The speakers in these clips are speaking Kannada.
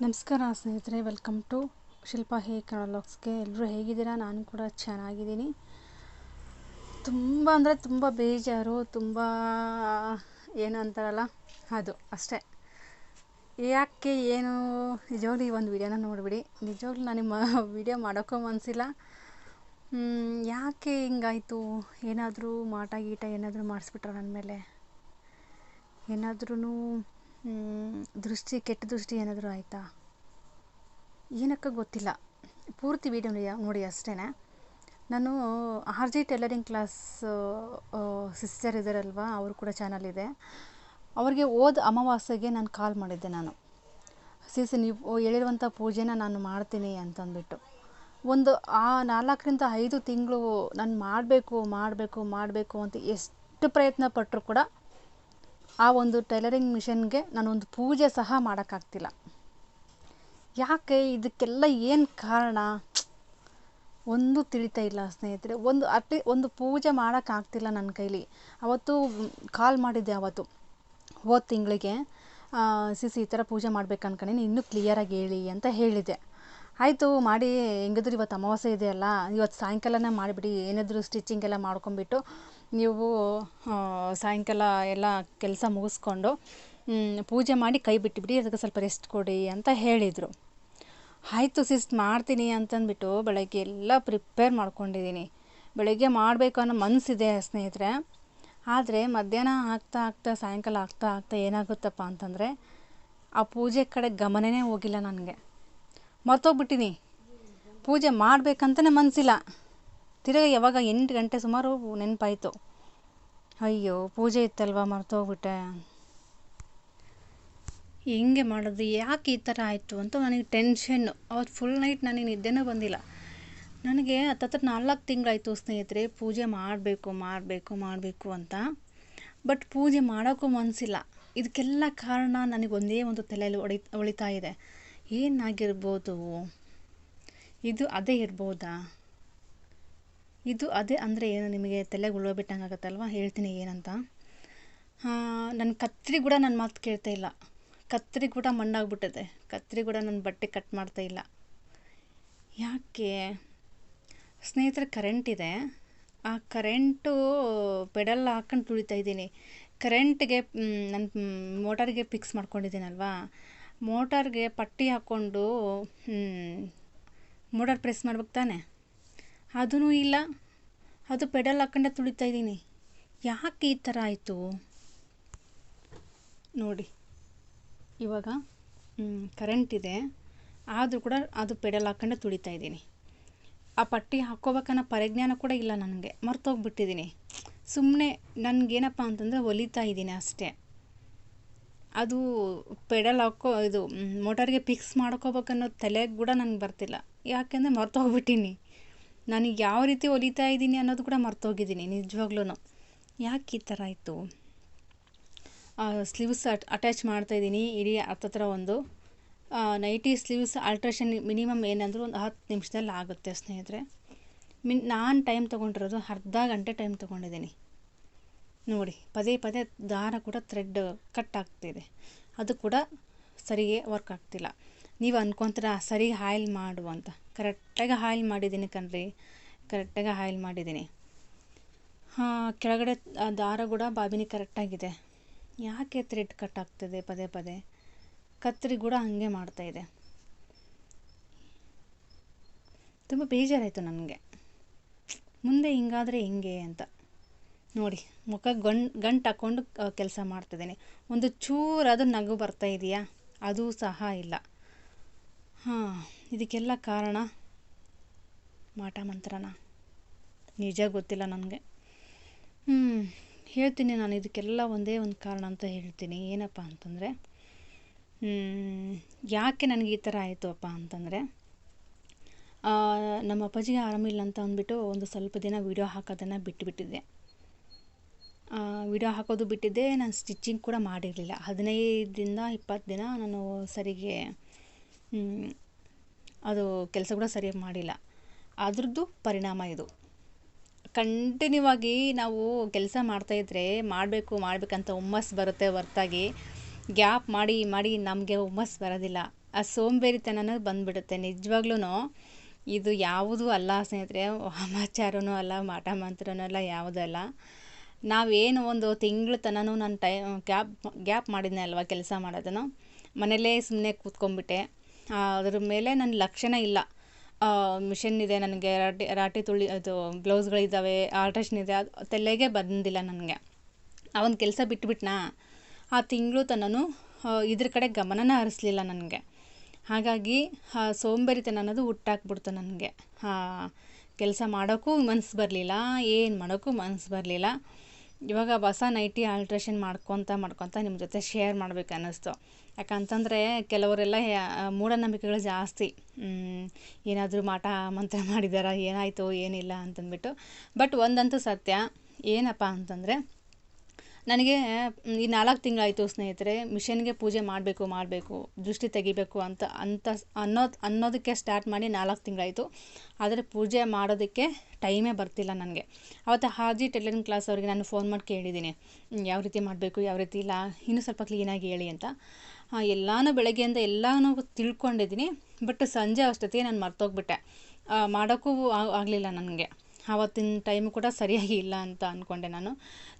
ನಮಸ್ಕಾರ ಸ್ನೇಹಿತರೆ welcome to Shilpa hey Kannada ಎಲ್ಲರೂ ಹೇಗಿದ್ದೀರಾ? ನಾನು ಕೂಡ ಚೆನ್ನಾಗಿದ್ದೀನಿ. ತುಂಬ ಅಂದರೆ ತುಂಬ ಬೇಜಾರು, ತುಂಬ ಏನು ಅಂತಾರಲ್ಲ? ಅದು ಅಷ್ಟೇ. ಯಾಕೆ, ಏನು? ನಿಜವಾಗ್ಲಿ ಒಂದು ವಿಡಿಯೋನ ನೋಡಿಬಿಡಿ. ನಿಜವಾಗ್ಲೂ ನನಗೆ ವಿಡಿಯೋ ಮಾಡೋಕ್ಕೂ ಮನಸ್ಸಿಲ್ಲ ಯಾಕೆ ಹಿಂಗಾಯಿತು? ಏನಾದರೂ ಮಾಟ ಗೀಟ ಏನಾದರೂ ಮಾಡಿಸ್ಬಿಟ್ರ ನನ್ನ ಮೇಲೆ? ಏನಾದ್ರೂ ದೃಷ್ಟಿ, ಕೆಟ್ಟ ದೃಷ್ಟಿ ಏನಾದರೂ ಆಯಿತಾ? ಏನಕ್ಕ ಗೊತ್ತಿಲ್ಲ. ಪೂರ್ತಿ ವೀಡಿಯೋ ನೋಡಿ ನೋಡಿ ಅಷ್ಟೇ ನಾನು R G tailoring class sister ಇದ್ದಾರಲ್ವಾ ಅವರು ಕೂಡ ಚಾನಲ್ ಇದೆ. ಅವ್ರಿಗೆ ಓದ್ ಅಮಾವಾಸ್ಯೆಗೆ ನಾನು ಕಾಲ್ ಮಾಡಿದ್ದೆ ನಾನು. ಸಿಸ್ ನೀವು ಹೇಳಿರುವಂಥ ಪೂಜೆನ ನಾನು ಮಾಡ್ತೀನಿ ಅಂತಂದ್ಬಿಟ್ಟು. ಒಂದು, ಆ ನಾಲ್ಕರಿಂದ ಐದು ತಿಂಗಳು ನಾನು ಮಾಡಬೇಕು ಮಾಡಬೇಕು ಮಾಡಬೇಕು ಅಂತ ಎಷ್ಟು ಪ್ರಯತ್ನ ಪಟ್ಟರು ಕೂಡ ಆ ಒಂದು ಟೈಲರಿಂಗ್ ಮಿಷನ್ಗೆ ನಾನೊಂದು ಪೂಜೆ ಸಹ ಮಾಡೋಕ್ಕಾಗ್ತಿಲ್ಲ. ಯಾಕೆ? ಇದಕ್ಕೆಲ್ಲ ಏನು ಕಾರಣ? ಒಂದು ತಿಳಿತಾ ಇಲ್ಲ ಸ್ನೇಹಿತರೆ. ಒಂದು ಅಟ್ಲಿ ಒಂದು ಪೂಜೆ ಮಾಡೋಕ್ಕಾಗ್ತಿಲ್ಲ ನನ್ನ ಕೈಲಿ. ಅವತ್ತು ಕಾಲ್ ಮಾಡಿದ್ದೆ ಅವತ್ತು. ಹೋದ ತಿಂಗಳಿಗೆ ಸಿಸಿ ಈ ಥರ ಪೂಜೆ ಮಾಡ್ಬೇಕು ಅನ್ಕೊಂಡಿನಿ ಇನ್ನೂ ಕ್ಲಿಯರಾಗಿ ಹೇಳಿ ಅಂತ ಹೇಳಿದೆ ಆಯಿತು, ಮಾಡಿ, ಹೆಂಗಿದ್ರು ಇವತ್ತು ಅಮಾವಾಸ್ಯೆ ಇದೆಯಲ್ಲ, ಇವತ್ತು ಸಾಯಂಕಾಲನೇ ಮಾಡಿಬಿಡಿ, ಏನಾದರೂ ಸ್ಟಿಚಿಂಗ್ ಎಲ್ಲ ಮಾಡ್ಕೊಂಬಿಟ್ಟು ನೀವು ಸಾಯಂಕಾಲ ಎಲ್ಲ ಕೆಲಸ ಮುಗಿಸ್ಕೊಂಡು ಪೂಜೆ ಮಾಡಿ ಕೈ ಬಿಟ್ಟುಬಿಡಿ ಅದಕ್ಕೆ ಸ್ವಲ್ಪ ರೆಸ್ಟ್ ಕೊಡಿ ಅಂತ ಹೇಳಿದರು. ಆಯಿತು ಸಿಸ್ಟ್ ಮಾಡ್ತೀನಿ ಅಂತಂದ್ಬಿಟ್ಟು ಬೆಳಗ್ಗೆ ಎಲ್ಲ ಪ್ರಿಪೇರ್ ಮಾಡ್ಕೊಂಡಿದ್ದೀನಿ. ಬೆಳಗ್ಗೆ ಮಾಡಬೇಕು ಅನ್ನೋ ಮನಸ್ಸಿದೆ ಸ್ನೇಹಿತರೆ. ಆದರೆ ಮಧ್ಯಾಹ್ನ ಆಗ್ತಾ ಆಗ್ತಾ, ಸಾಯಂಕಾಲ ಆಗ್ತಾ ಆಗ್ತಾ ಏನಾಗುತ್ತಪ್ಪ ಅಂತಂದರೆ, ಆ ಪೂಜೆ ಕಡೆ ಗಮನವೇ ಹೋಗಿಲ್ಲ ನನಗೆ. ಮರ್ತೋಗ್ಬಿಟ್ಟಿನಿ. ಪೂಜೆ ಮಾಡಬೇಕಂತಲೇ ಮನಸ್ಸಿಲ್ಲ ತಿರ್ಗಿ ಯಾವಾಗ ಎಂಟು ಗಂಟೆ ಸುಮಾರು ನೆನಪಾಯಿತು. ಅಯ್ಯೋ, ಪೂಜೆ ಇತ್ತಲ್ವ, ಮರ್ತೋಗ್ಬಿಟ್ಟೆ. ಹೆಂಗೆ ಮಾಡೋದು, ಯಾಕೆ ಈ ಥರ ಆಯಿತು ಅಂತ ನನಗೆ ಟೆನ್ಷನ್ನು. ಅವತ್ತು ಫುಲ್ ನೈಟ್ ನನಗೆ ನಿದ್ದೆನೂ ಬಂದಿಲ್ಲ. ನನಗೆ ಹತ್ತತ್ರ ನಾಲ್ಕು ತಿಂಗಳಾಯಿತು ಸ್ನೇಹಿತರೆ, ಪೂಜೆ ಮಾಡಬೇಕು ಮಾಡಬೇಕು ಮಾಡಬೇಕು ಅಂತ. ಬಟ್ ಪೂಜೆ ಮಾಡೋಕ್ಕೂ ಮನಸ್ಸಿಲ್ಲ ಇದಕ್ಕೆಲ್ಲ ಕಾರಣ ನನಗೆ ಒಂದೇ ಒಂದು ತಲೆಯಲ್ಲಿ ಒಡಿ ಹೊಳಿತಾ ಇದೆ. ಏನಾಗಿರ್ಬೋದು? ಇದು ಅದೇ ಇರ್ಬೋದಾ? ಇದು ಅದೇ ಅಂದರೆ ಏನು ನಿಮಗೆ ತಲೆಗೆ ಉರುಳು ಬಿಟ್ಟಂಗೆ ಆಗುತ್ತಲ್ವಾ? ಹೇಳ್ತೀನಿ ಏನಂತ. ನನ್ನ ಕತ್ರಿ ಕೂಡ ನನ್ನ ಮಾತು ಕೇಳ್ತಾ ಇಲ್ಲ. ಕತ್ರಿ ಕೂಡ ಮಣ್ಣಾಗ್ಬಿಟ್ಟಿದೆ. ಕತ್ರಿ ಕೂಡ ನನ್ನ ಬಟ್ಟೆ ಕಟ್ ಮಾಡ್ತಾ ಇಲ್ಲ. ಯಾಕೆ? ಸ್ನೇಹಿತರೆ ಕರೆಂಟ್ ಇದೆ. ಆ ಕರೆಂಟು ಪೆಡಲ್ ಹಾಕೊಂಡು ತುಳಿತಾ ಇದ್ದೀನಿ. ಕರೆಂಟ್ಗೆ ನನ್ನ ಮೋಟಾರ್ಗೆ ಫಿಕ್ಸ್ ಮಾಡ್ಕೊಂಡಿದ್ದೀನಲ್ವಾ? ಮೋಟಾರ್ಗೆ ಪಟ್ಟಿ ಹಾಕ್ಕೊಂಡು ಮೋಟಾರ್ ಪ್ರೆಸ್ ಮಾಡ್ಬೇಕು ತಾನೆ? ಅದೂ ಇಲ್ಲ. ಅದು ಪೆಡಲ್ ಹಾಕೊಂಡೆ ತುಳಿತಾ ಇದ್ದೀನಿ. ಯಾಕೆ ಈ ಥರ ಆಯಿತು? ನೋಡಿ. ಇವಾಗ ಕರೆಂಟ್ ಇದೆ. ಆದರೂ ಕೂಡ ಅದು ಪೆಡಲ್ ಹಾಕೊಂಡೆ ತುಳಿತಾ ಇದ್ದೀನಿ. ಆ ಪಟ್ಟಿ ಹಾಕ್ಕೋಬೇಕನ್ನೋ ಪರಿಜ್ಞಾನ ಕೂಡ ಇಲ್ಲ ನನಗೆ. ಮರ್ತೋಗ್ಬಿಟ್ಟಿದ್ದೀನಿ. ಸುಮ್ಮನೆ ನನಗೇನಪ್ಪ ಅಂತಂದರೆ ಒಲಿತಾ ಇದ್ದೀನಿ ಅಷ್ಟೇ. ಅದು ಪೆಡಲ್ ಹಾಕೋ, ಇದು ಮೋಟಾರ್ಗೆ ಫಿಕ್ಸ್ ಮಾಡ್ಕೋಬೇಕನ್ನೋ ತಲೆಗೆ ಕೂಡ ನನಗೆ ಬರ್ತಿಲ್ಲ. ಯಾಕೆಂದರೆ ಮರ್ತೋಗ್ಬಿಟ್ಟೀನಿ. ನನಗೆ ಯಾವ ರೀತಿ ಹೊಲಿತಾ ಇದ್ದೀನಿ ಅನ್ನೋದು ಕೂಡ ಮರ್ತೋಗಿದ್ದೀನಿ ನಿಜವಾಗ್ಲೂ ಯಾಕೆ ಈ ಥರ ಆಯಿತು? ಸ್ಲೀವ್ಸ್ ಅಟ್ಯಾಚ್ ಮಾಡ್ತಾಯಿದ್ದೀನಿ ಇಡೀ ಹತ್ತತ್ರ ಒಂದು. ನೈಟಿ ಸ್ಲೀವ್ಸ್ ಆಲ್ಟ್ರೇಷನ್ ಮಿನಿಮಮ್ ಏನಂದರೂ ಒಂದು ಹತ್ತು ನಿಮಿಷದಲ್ಲಿ ಆಗುತ್ತೆ ಸ್ನೇಹಿತರೆ. ಮಿನ್, ನಾನು ಟೈಮ್ ತೊಗೊಂಡಿರೋದು ಅರ್ಧ ಗಂಟೆ ಟೈಮ್ ತೊಗೊಂಡಿದ್ದೀನಿ. ನೋಡಿ, ಪದೇ ಪದೇ ದಾರ ಕೂಡ ಥ್ರೆಡ್ ಕಟ್ ಆಗ್ತಿದೆ ಅದು ಕೂಡ ಸರಿಗೆ ವರ್ಕ್ ಆಗ್ತಿಲ್ಲ. ನೀವು ಅನ್ಕೊತೀರ ಸರಿ ಹಾಯಿಲ್ ಮಾಡು ಅಂತ. ಕರೆಕ್ಟಾಗಿ ಹಾಯ್ಲ್ ಮಾಡಿದ್ದೀನಿ ಕಣ್ರಿ. ಕರೆಕ್ಟಾಗಿ ಹಾಯ್ಲ್ ಮಾಡಿದ್ದೀನಿ. ಹಾಂ, ಕೆಳಗಡೆ ದಾರ ಕೂಡ ಬಾಬಿನಿ ಕರೆಕ್ಟಾಗಿದೆ. ಯಾಕೆ ಥ್ರೆಡ್ ಕಟ್ ಆಗ್ತಿದೆ ಪದೇ ಪದೇ? ಕತ್ತರಿ ಕೂಡ ಹಾಗೆ ಮಾಡ್ತಾಯಿದೆ ತುಂಬ ಬೇಜಾರಾಯಿತು ನನಗೆ. ಮುಂದೆ ಹಿಂಗಾದರೆ ಹಿಂಗೆ ಅಂತ. ನೋಡಿ, ಮುಖ ಗಂಟು ಗಂಟು ಹಾಕ್ಕೊಂಡು ಕೆಲಸ ಮಾಡ್ತಿದ್ದೀನಿ. ಒಂದು ಚೂರಾದು ನಗು ಬರ್ತಾ ಇದೆಯಾ? ಅದು ಸಹ ಇಲ್ಲ. ಹಾಂ, ಇದಕ್ಕೆಲ್ಲ ಕಾರಣ ಮಾಟ ಮಂತ್ರನ. ನಿಜ ಗೊತ್ತಿಲ್ಲ ನನಗೆ. ಹ್ಞೂ ಹೇಳ್ತೀನಿ ನಾನು ಇದಕ್ಕೆಲ್ಲ ಒಂದೇ ಒಂದು ಕಾರಣ ಅಂತ ಹೇಳ್ತೀನಿ. ಏನಪ್ಪ ಅಂತಂದರೆ ಯಾಕೆ ನನಗೆ ಈ ಥರ ಆಯಿತು ಅಪ್ಪ ಅಂತಂದರೆ ನಮ್ಮ ಅಪ್ಪಾಜಿಗೆ ಆರಾಮಿಲ್ಲ ಅಂತ ಅಂದ್ಬಿಟ್ಟು ಒಂದು ಸ್ವಲ್ಪ ದಿನ ವೀಡಿಯೋ ಹಾಕೋದನ್ನು ಬಿಟ್ಟುಬಿಟ್ಟಿದ್ದೆ ವಿಡಿಯೋ ಹಾಕೋದು ಬಿಟ್ಟಿದ್ದೆ, ನಾನು ಸ್ಟಿಚಿಂಗ್ ಕೂಡ ಮಾಡಿರಲಿಲ್ಲ. ಹದಿನೈದರಿಂದ ಇಪ್ಪತ್ತು ದಿನ ನಾನು ಸರಿಗೆ ಅದು ಕೆಲಸ ಕೂಡ ಸರಿಯಾಗಿ ಮಾಡಿಲ್ಲ. ಅದ್ರದ್ದು ಪರಿಣಾಮ ಇದು. ಕಂಟಿನ್ಯೂ ಆಗಿ ನಾವು ಕೆಲಸ ಮಾಡ್ತಾಯಿದ್ರೆ ಮಾಡಬೇಕು, ಮಾಡಬೇಕಂತ ಹುಮ್ಮಸ್ಸು ಬರುತ್ತೆ ಹೊರ್ತಾಗಿ. ಗ್ಯಾಪ್ ಮಾಡಿ ಮಾಡಿ ನಮಗೆ ಹುಮ್ಮಸ್ ಬರೋದಿಲ್ಲ. ಆ ಸೋಂಬೇರಿತನನೂ ಬಂದುಬಿಡುತ್ತೆ. ನಿಜವಾಗ್ಲೂ ಇದು ಯಾವುದೂ ಅಲ್ಲ ಸ್ನೇಹಿತರೆ. ವಾಮಾಚಾರನೂ ಅಲ್ಲ, ಮಾಟ ಮಂತ್ರನೂ ಅಲ್ಲ, ಯಾವುದೂ ಅಲ್ಲ. ನಾವೇನು ಒಂದು ತಿಂಗಳ ತನೂ ನಾನು ಟೈ, ಗ್ಯಾಪ್ ಗ್ಯಾಪ್ ಮಾಡಿದ್ನೆ ಅಲ್ವಾ ಕೆಲಸ ಮಾಡೋದನ್ನು? ಮನೇಲೇ ಸುಮ್ಮನೆ ಕೂತ್ಕೊಂಡ್ಬಿಟ್ಟೆ. ಅದ್ರ ಮೇಲೆ ನನ್ನ ಲಕ್ಷ್ಯನೇ ಇಲ್ಲ. ಮಿಷನ್ ಇದೆ ನನಗೆ, ರಾಟಿ ರಾಟಿ ತುಳಿ, ಅದು ಬ್ಲೌಸ್ಗಳಿದ್ದಾವೆ ಆಲ್ಟ್ರೇಷನ್ ಇದೆ, ಅದು ತಲೆಗೆ ಬಂದಿಲ್ಲ ನನಗೆ. ಆ ಒಂದು ಕೆಲಸ ಬಿಟ್ಬಿಟ್ನಾ? ಆ ತಿಂಗಳು ತನೂ ಇದ್ರ ಕಡೆ ಗಮನನ ಹರಿಸ್ಲಿಲ್ಲ ನನಗೆ. ಹಾಗಾಗಿ ಸೋಂಬೇರಿತನ ಅನ್ನೋದು ಹುಟ್ಟಾಕ್ಬಿಡ್ತು ನನಗೆ. ಕೆಲಸ ಮಾಡೋಕ್ಕೂ ಮನ್ಸು ಬರಲಿಲ್ಲ, ಏನು ಮಾಡೋಕ್ಕೂ ಮನ್ಸು ಬರಲಿಲ್ಲ. ಇವಾಗ ಹೊಸ ನೈಟಿ ಆಲ್ಟ್ರೇಷನ್ ಮಾಡ್ಕೊತ ಮಾಡ್ಕೊತ ನಿಮ್ಮ ಜೊತೆ ಶೇರ್ ಮಾಡ್ಬೇಕು ಅನ್ನಿಸ್ತು ಯಾಕಂತಂದರೆ ಕೆಲವರೆಲ್ಲ ಮೂಢನಂಬಿಕೆಗಳು ಜಾಸ್ತಿ. ಏನಾದರೂ ಮಾಟ ಮಂತ್ರ ಮಾಡಿದಾರ, ಏನಾಯಿತು, ಏನಿಲ್ಲ ಅಂತಂದ್ಬಿಟ್ಟು. ಬಟ್ ಒಂದಂತೂ ಸತ್ಯ. ಏನಪ್ಪ ಅಂತಂದರೆ ನನಗೆ ಈ ನಾಲ್ಕು ತಿಂಗಳಾಯಿತು ಸ್ನೇಹಿತರೆ, ಮಿಷನ್ಗೆ ಪೂಜೆ ಮಾಡಬೇಕು ಮಾಡಬೇಕು, ದೃಷ್ಟಿ ತೆಗಿಬೇಕು ಅಂತ ಅಂತ ಅನ್ನೋದು ಅನ್ನೋದಕ್ಕೆ ಸ್ಟಾರ್ಟ್ ಮಾಡಿ ನಾಲ್ಕು ತಿಂಗಳಾಯಿತು. ಆದರೆ ಪೂಜೆ ಮಾಡೋದಕ್ಕೆ ಟೈಮೇ ಬರ್ತಿಲ್ಲ ನನಗೆ. ಅವತ್ತು ಹಾಜಿ ಟೈಲರಿಂಗ್ ಕ್ಲಾಸ್ ಅವರಿಗೆ ನಾನು ಫೋನ್ ಮಾಡಿ ಕೇಳಿದ್ದೀನಿ. ಯಾವ ರೀತಿ ಮಾಡಬೇಕು, ಯಾವ ರೀತಿ ಇಲ್ಲ, ಇನ್ನೂ ಸ್ವಲ್ಪ ಕ್ಲೀನಾಗಿ ಹೇಳಿ ಅಂತ. ಎಲ್ಲನೂ ಬೆಳಗ್ಗೆಯಿಂದ ಎಲ್ಲನೂ ತಿಳ್ಕೊಂಡಿದ್ದೀನಿ. ಬಟ್ ಸಂಜೆ ಅಷ್ಟೊತ್ತಿಗೆ ನಾನು ಮರ್ತೋಗ್ಬಿಟ್ಟೆ. ಮಾಡೋಕ್ಕೂ ಆಗಲಿಲ್ಲ ನನಗೆ. ಆವತ್ತಿನ ಟೈಮು ಕೂಡ ಸರಿಯಾಗಿ ಇಲ್ಲ ಅಂತ ಅಂದ್ಕೊಂಡೆ ನಾನು.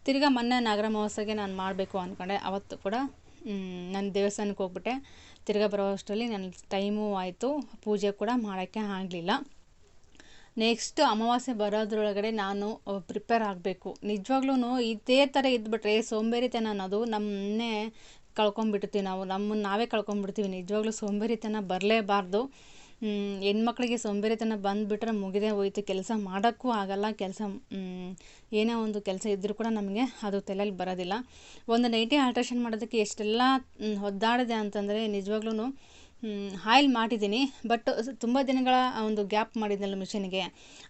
ತಿರ್ಗಾ ಮೊನ್ನೆ ನಾಗರ ಮಹೋತ್ಸವಕ್ಕೆ ನಾನು ಮಾಡಬೇಕು ಅಂದ್ಕೊಂಡೆ ಅವತ್ತು ಕೂಡ ನಾನು ದೇವಸ್ಥಾನಕ್ಕೆ ಹೋಗ್ಬಿಟ್ಟೆ. ತಿರ್ಗಾ ಬರೋ ಅಷ್ಟರಲ್ಲಿ ನನ್ನ ಟೈಮು ಆಯಿತು. ಪೂಜೆ ಕೂಡ ಮಾಡೋಕ್ಕೆ ಆಗಲಿಲ್ಲ. ನೆಕ್ಸ್ಟ್ ಅಮಾವಾಸ್ಯೆ ಬರೋದ್ರೊಳಗಡೆ ನಾನು ಪ್ರಿಪೇರ್ ಆಗಬೇಕು. ನಿಜವಾಗ್ಲೂ ಇದೇ ಥರ ಇದ್ಬಿಟ್ರೆ, ಸೋಂಬೇರಿತನ ಅನ್ನೋದು ನಮ್ಮನ್ನೇ ಕಳ್ಕೊಂಬಿಡ್ತೀವಿ ನಾವು. ನಮ್ಮನ್ನು ನಾವೇ ಕಳ್ಕೊಂಬಿಡ್ತೀವಿ ನಿಜವಾಗ್ಲೂ ಸೋಂಬೇರಿತನ ಬರಲೇಬಾರ್ದು. ಹೆಣ್ಮಕ್ಳಿಗೆ ಸೋಂಬೇರಿತನ ಬಂದುಬಿಟ್ರೆ ಮುಗಿದೇ ಹೋಯ್ತು. ಕೆಲಸ ಮಾಡೋಕ್ಕೂ ಆಗಲ್ಲ, ಕೆಲಸ ಏನೇ ಒಂದು ಕೆಲಸ ಇದ್ದರೂ ಕೂಡ ನಮಗೆ ಅದು ತಲೆಯಲ್ಲಿ ಬರೋದಿಲ್ಲ. ಒಂದು ನೈಟಿ ಆಲ್ಟ್ರೇಷನ್ ಮಾಡೋದಕ್ಕೆ ಎಷ್ಟೆಲ್ಲ ಒದ್ದಾಡಿದೆ ಅಂತಂದರೆ ನಿಜವಾಗ್ಲೂ ಆಯಿಲ್ ಮಾಡಿದ್ದೀನಿ. ಬಟ್ ತುಂಬ ದಿನಗಳ ಒಂದು ಗ್ಯಾಪ್ ಮಾಡಿದ್ನಲ್ಲ ಮಿಷಿನ್ಗೆ.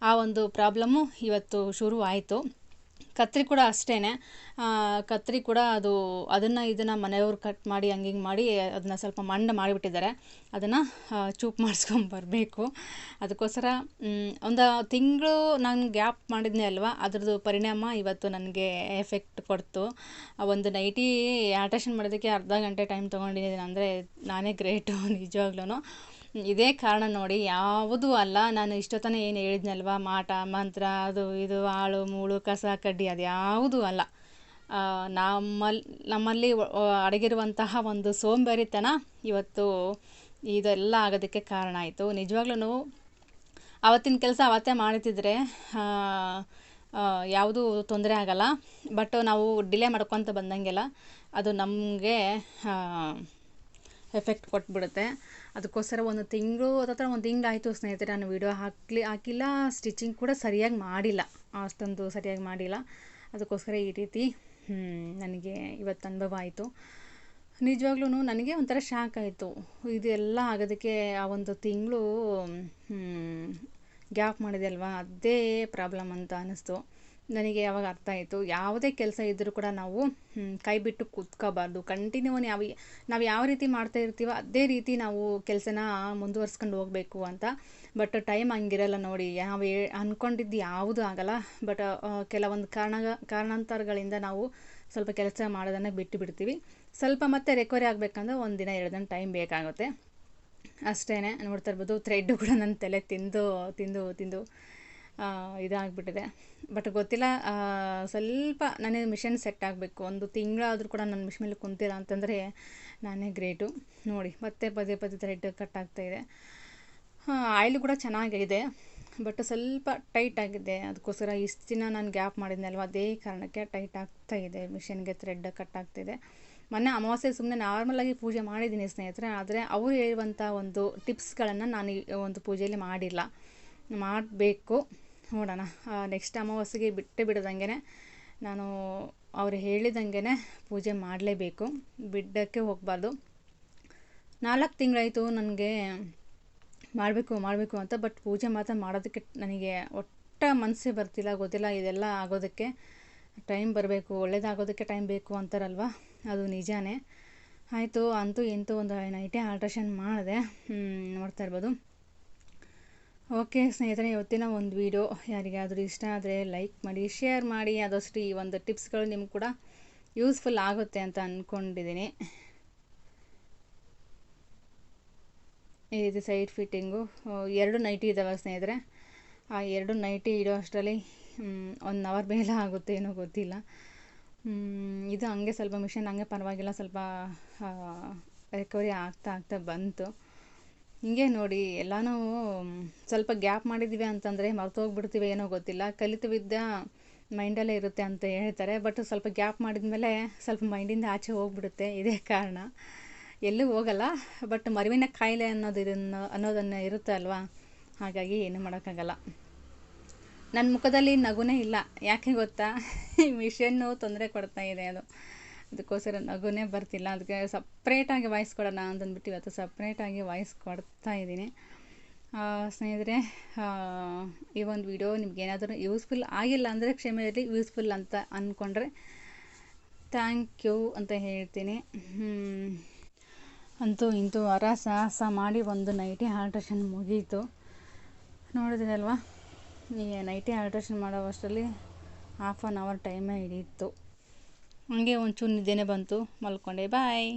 ಆ ಒಂದು ಪ್ರಾಬ್ಲಮ್ಮು ಇವತ್ತು ಶುರು ಆಯಿತು ಕತ್ರಿ ಕೂಡ ಅಷ್ಟೇ ಕತ್ರಿ ಕೂಡ ಅದು ಅದನ್ನು ಇದನ್ನು ಮನೆಯವ್ರು ಕಟ್ ಮಾಡಿ ಹಂಗೆ ಹಿಂಗೆ ಮಾಡಿ ಅದನ್ನು ಸ್ವಲ್ಪ ಮಂಡ ಮಾಡಿಬಿಟ್ಟಿದ್ದಾರೆ. ಅದನ್ನು ಚೂಪ್ ಮಾಡಿಸ್ಕೊಂಬರ್ಬೇಕು ಅದಕ್ಕೋಸ್ಕರ ಒಂದು ತಿಂಗಳು ನಾನು ಗ್ಯಾಪ್ ಮಾಡಿದ್ನೇ ಅಲ್ವಾ, ಅದ್ರದ್ದು ಪರಿಣಾಮ ಇವತ್ತು ನನಗೆ ಎಫೆಕ್ಟ್ ಕೊಡ್ತು. ಒಂದು ನೈಟಿ ಆಲ್ಟ್ರೇಷನ್ ಮಾಡೋದಕ್ಕೆ ಅರ್ಧ ಗಂಟೆ ಟೈಮ್ ತೊಗೊಂಡಿದ್ದೀನಿ. ಅಂದರೆ ನಾನೇ ಗ್ರೇಟು ನಿಜವಾಗ್ಲೂ ಇದೇ ಕಾರಣ ನೋಡಿ ಯಾವುದೂ ಅಲ್ಲ, ನಾನು ಇಷ್ಟೊತ್ತನೇ ಏನು ಹೇಳಿದ್ನಲ್ವ, ಮಾಟ, ಮಂತ್ರ, ಅದು ಇದು, ಆಳು, ಮೂಳು, ಕಸ, ಕಡ್ಡಿ, ಅದು ಯಾವುದೂ ಅಲ್ಲ. ನಮ್ಮಲ್ಲಿ ನಮ್ಮಲ್ಲಿ ಅಡಗಿರುವಂತಹ ಒಂದು ಸೋಂಬೇರಿತನ ಇವತ್ತು ಇದೆಲ್ಲ ಆಗೋದಕ್ಕೆ ಕಾರಣ ಆಯಿತು. ನಿಜವಾಗ್ಲೂ ಆವತ್ತಿನ ಕೆಲಸ ಅವತ್ತೇ ಮಾಡ್ತಿದ್ರೆ ಯಾವುದೂ ತೊಂದರೆ ಆಗಲ್ಲ. ಬಟ್ ನಾವು ಡಿಲೇ ಮಾಡ್ಕೊತ ಬಂದಂಗೆಲ್ಲ ಅದು ನಮಗೆ ಎಫೆಕ್ಟ್ ಕೊಟ್ಬಿಡುತ್ತೆ. ಅದಕ್ಕೋಸ್ಕರ ಒಂದು ತಿಂಗಳು ಹತ್ತತ್ರ ಒಂದು ತಿಂಗಳು ಆಯಿತು ಸ್ನೇಹಿತರೆ, ನಾನು ವಿಡಿಯೋ ಹಾಕಲಿ, ಹಾಕಿಲ್ಲ ಸ್ಟಿಚಿಂಗ್ ಕೂಡ ಸರಿಯಾಗಿ ಮಾಡಿಲ್ಲ. ಅಷ್ಟೊಂದು ಸರಿಯಾಗಿ ಮಾಡಿಲ್ಲ. ಅದಕ್ಕೋಸ್ಕರ ಈ ರೀತಿ ನನಗೆ ಇವತ್ತು ಅನುಭವ ಆಯಿತು. ನಿಜವಾಗ್ಲೂ ನನಗೆ ಒಂಥರ ಶಾಕ್ ಆಯಿತು. ಇದೆಲ್ಲ ಆಗೋದಕ್ಕೆ ಆ ಒಂದು ತಿಂಗಳು ಗ್ಯಾಪ್ ಮಾಡಿದೆ ಅಲ್ವಾ? ಅದೇ ಪ್ರಾಬ್ಲಮ್ ಅಂತ ಅನ್ನಿಸ್ತು ನನಗೆ ಯಾವಾಗ ಅರ್ಥ ಆಯಿತು, ಯಾವುದೇ ಕೆಲಸ ಇದ್ದರೂ ಕೂಡ ನಾವು ಕೈ ಬಿಟ್ಟು ಕೂತ್ಕೋಬಾರ್ದು. ಕಂಟಿನ್ಯೂ ಯಾವ ನಾವು ಯಾವ ರೀತಿ ಮಾಡ್ತಾ ಇರ್ತೀವೋ ಅದೇ ರೀತಿ ನಾವು ಕೆಲಸನ ಮುಂದುವರ್ಸ್ಕೊಂಡು ಹೋಗಬೇಕು ಅಂತ. ಬಟ್ ಟೈಮ್ ಹಂಗಿರಲ್ಲ ನೋಡಿ ಯಾವ ಅಂದ್ಕೊಂಡಿದ್ದು ಯಾವುದೂ ಆಗಲ್ಲ. ಬಟ್ ಕೆಲವೊಂದು ಕಾರಣ, ಕಾರಣಾಂತರಗಳಿಂದ ನಾವು ಸ್ವಲ್ಪ ಕೆಲಸ ಮಾಡೋದನ್ನು ಬಿಟ್ಟು ಬಿಡ್ತೀವಿ. ಸ್ವಲ್ಪ ಮತ್ತೆ ರಿಕವರಿ ಆಗಬೇಕಂದ್ರೆ ಒಂದು ದಿನ, ಎರಡು ದಿನ ಟೈಮ್ ಬೇಕಾಗುತ್ತೆ. ಅಷ್ಟೇ ನೋಡ್ತಾ ಇರ್ಬೋದು ಥ್ರೆಡ್ಡು ಕೂಡ ನನ್ನ ತಲೆ ತಿಂದು ತಿಂದು ತಿಂದು. ಇದಾಗ್ಬಿಟ್ಟಿದೆ. ಬಟ್ ಗೊತ್ತಿಲ್ಲ ಸ್ವಲ್ಪ ನನಗೆ ಮಿಷನ್ ಸೆಟ್ ಆಗಬೇಕು. ಒಂದು ತಿಂಗಳಾದರೂ ಕೂಡ ನನ್ನ ಮಿಷನ್ ಮೇಲೆ ಕುಂತಿಲ್ಲ ಅಂತಂದರೆ ನಾನೇ ಗ್ರೇಟು ನೋಡಿ ಮತ್ತೆ ಪದೇ ಪದೇ ಥ್ರೆಡ್ ಕಟ್ ಆಗ್ತಾಯಿದೆ ಆಯಿಲ್ ಕೂಡ ಚೆನ್ನಾಗಿದೆ ಬಟ್ ಸ್ವಲ್ಪ ಟೈಟ್ ಆಗಿದೆ. ಅದಕ್ಕೋಸ್ಕರ ಇಷ್ಟು ದಿನ ನಾನು ಗ್ಯಾಪ್ ಮಾಡಿದ್ನಲ್ವ? ಅದೇ ಕಾರಣಕ್ಕೆ ಟೈಟ್ ಆಗ್ತಾ ಇದೆ. ಮಿಷನ್ಗೆ ಥ್ರೆಡ್ ಕಟ್ ಆಗ್ತಿದೆ ಮೊನ್ನೆ ಅಮಾವಾಸ್ಯೆ ಸುಮ್ಮನೆ ನಾರ್ಮಲಾಗಿ ಪೂಜೆ ಮಾಡಿದ್ದೀನಿ ಸ್ನೇಹಿತರೆ. ಆದರೆ ಅವರು ಹೇಳುವಂಥ ಒಂದು ಟಿಪ್ಸ್ಗಳನ್ನು ನಾನು ಒಂದು ಪೂಜೆಯಲ್ಲಿ ಮಾಡಿಲ್ಲ. ಮಾಡಬೇಕು. ನೋಡೋಣ. ನೆಕ್ಸ್ಟ್ ಅಮಾವಾಸ್ಯೆಗೆ ಬಿಟ್ಟು ಬಿಡ್ದಂಗೆ ನಾನು ಅವ್ರು ಹೇಳಿದಂಗೆ ಪೂಜೆ ಮಾಡಲೇಬೇಕು. ಬಿಡೋಕ್ಕೆ ಹೋಗಬಾರ್ದು. ನಾಲ್ಕು ತಿಂಗಳಾಯಿತು ನನಗೆ ಮಾಡಬೇಕು ಮಾಡಬೇಕು ಅಂತ ಬಟ್ ಪೂಜೆ ಮಾತ್ರ ಮಾಡೋದಕ್ಕೆ ನನಗೆ ಒಟ್ಟ ಮನಸ್ಸೇ ಬರ್ತಿಲ್ಲ, ಗೊತ್ತಿಲ್ಲ ಇದೆಲ್ಲ ಆಗೋದಕ್ಕೆ. ಟೈಮ್ ಬರಬೇಕು, ಒಳ್ಳೇದಾಗೋದಕ್ಕೆ ಟೈಮ್ ಬೇಕು ಅಂತಾರಲ್ವ? ಅದು ನಿಜಾನೇ. ಆಯಿತು, ಅಂತೂ ಎಂತೂ ಒಂದು ನೈಟೇ ಆಲ್ಟ್ರೇಷನ್ ಮಾಡಿದೆ. ನೋಡ್ತಾ ಇರ್ಬೋದು. ಓಕೆ ಸ್ನೇಹಿತರೆ, ಇವತ್ತಿನ ಒಂದು ವಿಡಿಯೋ ಯಾರಿಗಾದರೂ ಇಷ್ಟ ಆದರೆ ಲೈಕ್ ಮಾಡಿ ಶೇರ್ ಮಾಡಿ, ಆದಷ್ಟು ಈ ಒಂದು ಟಿಪ್ಸ್ಗಳು ನಿಮ್ಗೆ ಕೂಡ ಯೂಸ್ಫುಲ್ ಆಗುತ್ತೆ ಅಂತ ಅಂದ್ಕೊಂಡಿದ್ದೀನಿ ಈ ರೀತಿ ಸೈಡ್ ಫಿಟ್ಟಿಂಗು ಎರಡು ನೈಟಿ ಇದ್ದಾವೆ ಸ್ನೇಹಿತರೆ. ಆ ಎರಡು ನೈಟಿ ಇಡೋ ಅಷ್ಟರಲ್ಲಿ ಒನ್ ಅವರ್ ಮೇಲೆ ಆಗುತ್ತೆ ಏನೋ ಗೊತ್ತಿಲ್ಲ. ಇದು ಹಂಗೆ ಸ್ವಲ್ಪ ಮಿಷನ್ ಹಂಗೆ ಪರವಾಗಿಲ್ಲ, ಸ್ವಲ್ಪ ರಿಕವರಿ ಆಗ್ತಾ ಆಗ್ತಾ ಬಂತು. ಹಿಂಗೆ ನೋಡಿ, ಎಲ್ಲನೂ ಸ್ವಲ್ಪ ಗ್ಯಾಪ್ ಮಾಡಿದ್ದೀವಿ ಅಂತಂದರೆ ಮರ್ತೋಗ್ಬಿಡ್ತೀವಿ ಏನೋ ಗೊತ್ತಿಲ್ಲ. ಕಲಿತ ವಿದ್ಯೆ ಮೈಂಡಲ್ಲೇ ಇರುತ್ತೆ ಅಂತ ಹೇಳ್ತಾರೆ. ಬಟ್ ಸ್ವಲ್ಪ ಗ್ಯಾಪ್ ಮಾಡಿದ್ಮೇಲೆ ಸ್ವಲ್ಪ ಮೈಂಡಿಂದ ಆಚೆ ಹೋಗ್ಬಿಡುತ್ತೆ. ಇದೇ ಕಾರಣ. ಎಲ್ಲೂ ಹೋಗಲ್ಲ, ಬಟ್ ಮರುವಿನ ಕಾಯಿಲೆ ಅನ್ನೋದು ಇದನ್ನು ಅನ್ನೋದನ್ನು ಇರುತ್ತೆ ಅಲ್ವಾ? ಹಾಗಾಗಿ ಏನು ಮಾಡೋಕ್ಕಾಗಲ್ಲ. ನನ್ನ ಮುಖದಲ್ಲಿ ನಗುನೇ ಇಲ್ಲ. ಯಾಕೆ ಗೊತ್ತಾ? ಈ ಮಿಷನ್ನು ತೊಂದರೆ ಕೊಡ್ತಾ ಇದೆ ಅದು. ಅದಕ್ಕೋಸ್ಕರ ನಗುನೇ ಬರ್ತಿಲ್ಲ. ಅದಕ್ಕೆ ಸಪ್ರೇಟಾಗಿ ವಾಯ್ಸ್ ಕೊಡೋಣ ಅಂತಂದ್ಬಿಟ್ಟು ಇವತ್ತು ಸಪ್ರೇಟಾಗಿ ವಾಯ್ಸ್ ಕೊಡ್ತಾ ಇದ್ದೀನಿ. ಸ್ನೇಹಿತರೆ ಈ ಒಂದು ವಿಡಿಯೋ ನಿಮ್ಗೆ ಏನಾದರೂ ಯೂಸ್ಫುಲ್ ಆಗಿಲ್ಲ ಅಂದರೆ ಕ್ಷಮೆಯಲ್ಲಿ ಯೂಸ್ಫುಲ್ ಅಂತ ಅಂದ್ಕೊಂಡ್ರೆ ಥ್ಯಾಂಕ್ ಯು ಅಂತ ಹೇಳ್ತೀನಿ. ಅಂತೂ ಇಂತೂ ಅರ ಸಾಹಸ ಮಾಡಿ ಒಂದು ನೈಟಿ ಆಲ್ಟ್ರೇಷನ್ ಮುಗೀತು. ನೋಡಿದ್ರಲ್ವಾ ಈ ನೈಟಿ ಆಲ್ಟ್ರೇಷನ್ ಮಾಡೋವಷ್ಟರಲ್ಲಿ ಹಾಫ್ ಆನ್ ಅವರ್ ಟೈಮೇ ಹಿಡೀತು. ಹಂಗೆ ಒಂಚೂರು ನಿದ್ದೆನೇ ಬಂತು ಮಲ್ಕೊಂಡೆ. ಬಾಯ್